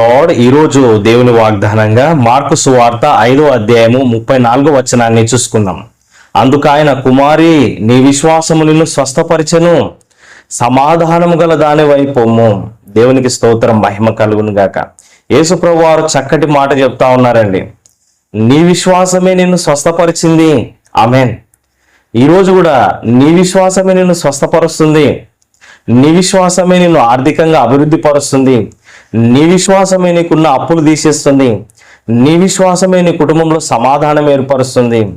Lord ఈరోజు దేవుని వాగ్దానంగా mark సువార్త ఐదో అధ్యాయము ముప్పై నాలుగో వచనాన్ని చూసుకుందాం. అందుకు ఆయన కుమారి నీ విశ్వాసము నిన్ను స్వస్థపరిచెను. సమాధానము గల దాని వైపొమ్ము దేవునికి స్తోత్రం మహిమ కలుగును గాక. యేసుప్రభు వారు చక్కటి మాట చెప్తా ఉన్నారండి. నీ విశ్వాసమే నిన్ను స్వస్థపరిచింది. ఆమెన్. ఈరోజు కూడా నీ విశ్వాసమే నిన్ను స్వస్థపరుస్తుంది. నీ విశ్వాసమే నిన్ను ఆర్థికంగా అభివృద్ధి పరుస్తుంది. నీ విశ్వాసమే నీకున్న అప్పులు తీసేస్తుంది. నీ విశ్వాసమే నీ కుటుంబంలో సమాధానం ఏర్పరుస్తుంది.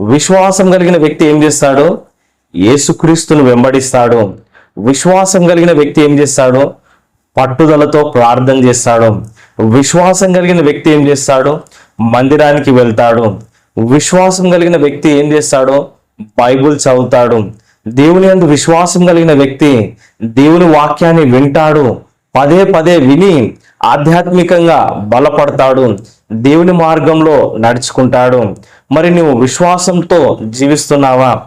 విశ్వాసం కలిగిన వ్యక్తి ఏం చేస్తాడు? యేసుక్రీస్తును వెంబడిస్తాడు. విశ్వాసం కలిగిన వ్యక్తి ఏం చేస్తాడు? పట్టుదలతో ప్రార్థన చేస్తాడు. విశ్వాసం కలిగిన వ్యక్తి ఏం చేస్తాడు? మందిరానికి వెళ్తాడు. విశ్వాసం కలిగిన వ్యక్తి ఏం చేస్తాడు? బైబుల్ చదువుతాడు. దేవుని అందు విశ్వాసం కలిగిన వ్యక్తి దేవుని వాక్యాన్ని వింటాడు. పదే పదే విని ఆధ్యాత్మికంగా బలపడతాడు. దేవుని మార్గంలో నడుచుకుంటాడు. మరి నువ్వు విశ్వాసంతో జీవిస్తున్నావా?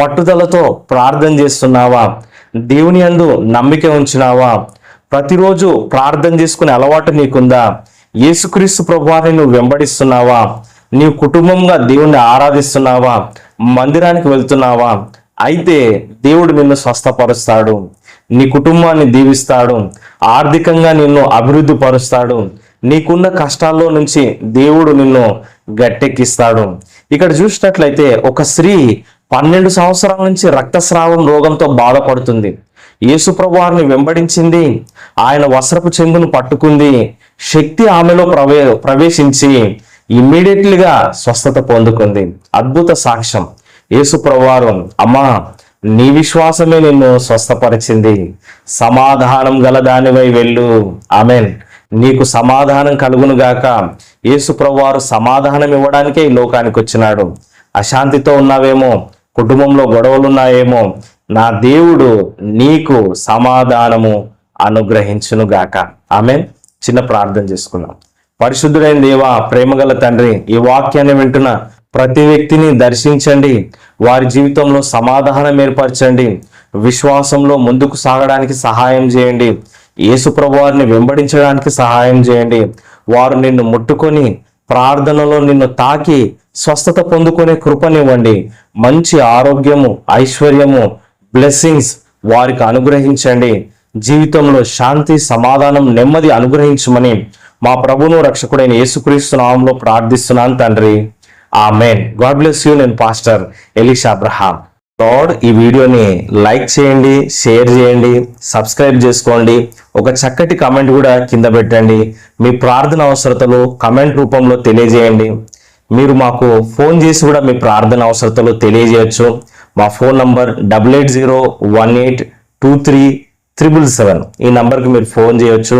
పట్టుదలతో ప్రార్థన చేస్తున్నావా? దేవుని అందు నమ్మిక ఉంచినావా? ప్రతిరోజు ప్రార్థన చేసుకునే అలవాటు నీకుందా? యేసుక్రీస్తు ప్రభువాన్ని నువ్వు వెంబడిస్తున్నావా? నీ కుటుంబంగా దేవుణ్ణి ఆరాధిస్తున్నావా? మందిరానికి వెళ్తున్నావా? అయితే దేవుడు నిన్ను స్వస్థపరుస్తాడు. నీ కుటుంబాన్ని దీవిస్తాడు. ఆర్థికంగా నిన్ను అభివృద్ధి పరుస్తాడు. నీకున్న కష్టాల్లో నుంచి దేవుడు నిన్ను గట్టెక్కిస్తాడు. ఇక్కడ చూసినట్లయితే ఒక స్త్రీ పన్నెండు సంవత్సరాల నుంచి రక్తస్రావం రోగంతో బాధపడుతుంది. యేసుప్రభు వారిని వెంబడించింది. ఆయన వస్త్రపు చెంగును పట్టుకుంది. శక్తి ఆమెలో ప్రవే ప్రవేశించి ఇమ్మీడియట్లీగా స్వస్థత పొందుకుంది. అద్భుత సాక్ష్యం. యేసుప్రభు వారు అమ్మా నీ విశ్వాసమే నిన్ను స్వస్థపరిచింది. సమాధానం గల దానివై వెళ్ళు. ఆమెన్. నీకు సమాధానం కలుగును గాక. యేసుప్రభు సమాధానం ఇవ్వడానికే ఈ లోకానికి వచ్చినాడు. అశాంతితో ఉన్నావేమో? కుటుంబంలో గొడవలున్నాయేమో నా దేవుడు నీకు సమాధానము అనుగ్రహించును గాక. ఆమె చిన్న ప్రార్థన చేసుకుందాం. పరిశుద్ధుడైన దేవా ప్రేమగల తండ్రి ఈ వాక్యాన్ని వింటున్న ప్రతి వ్యక్తిని దర్శించండి. వారి జీవితంలో సమాధానం ఏర్పరచండి. విశ్వాసంలో ముందుకు సాగడానికి సహాయం చేయండి. యేసుప్రభు వారిని వెంబడించడానికి సహాయం చేయండి. వారు నిన్ను ముట్టుకొని ప్రార్థనలో నిన్ను తాకి స్వస్థత పొందుకునే కృపనివ్వండి. మంచి ఆరోగ్యము ఐశ్వర్యము బ్లెస్సింగ్స్ వారికి అనుగ్రహించండి. జీవితంలో శాంతి సమాధానం నెమ్మది అనుగ్రహించమని మా ప్రభును రక్షకుడైన యేసుక్రీస్తు నామంలో ప్రార్థిస్తున్నాను తండ్రి. ఆ మెయిన్ గాడ్ బ్లెస్ యూ నేను పాస్టర్ ఎలిషా అబ్రహాం లార్డ్ ఈ వీడియోని లైక్ చేయండి షేర్ చేయండి సబ్స్క్రైబ్ చేసుకోండి. ఒక చక్కటి కమెంట్ కూడా కింద పెట్టండి. మీ ప్రార్థన అవసరతలు కమెంట్ రూపంలో తెలియజేయండి. మీరు మాకు ఫోన్ చేసి కూడా మీ ప్రార్థన అవసరతలు తెలియజేయచ్చు. మా phone number double eight zero one eight two three triple seven ఈ నంబర్కి మీరు ఫోన్ చేయొచ్చు.